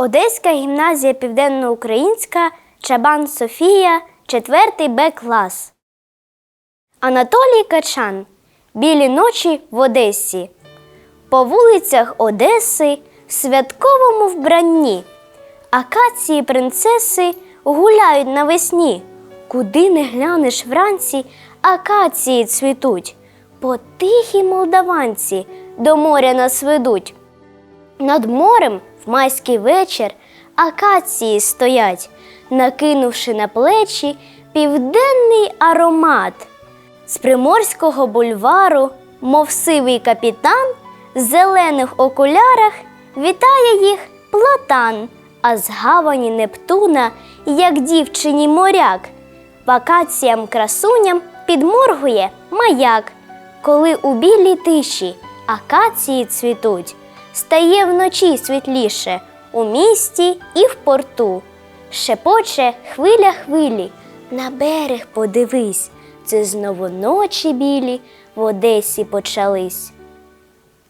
Одеська гімназія Південноукраїнська, Чабан Софія, 4 Б клас. Анатолій Качан. Білі ночі в Одесі. По вулицях Одеси в святковому вбранні. Акації принцеси гуляють навесні. Куди не глянеш вранці, акації цвітуть. По тихій молдаванці до моря нас ведуть. Над морем в майський вечір акації стоять, накинувши на плечі південний аромат. З приморського бульвару, мов сивий капітан, в зелених окулярах вітає їх платан, а з гавані Нептуна, як дівчині моряк, вакаціям красуням підморгує маяк, коли у білій тиші акації цвітуть, стає вночі світліше у місті і в порту. Шепоче хвиля хвилі, на берег подивись, це знову ночі білі в Одесі почались.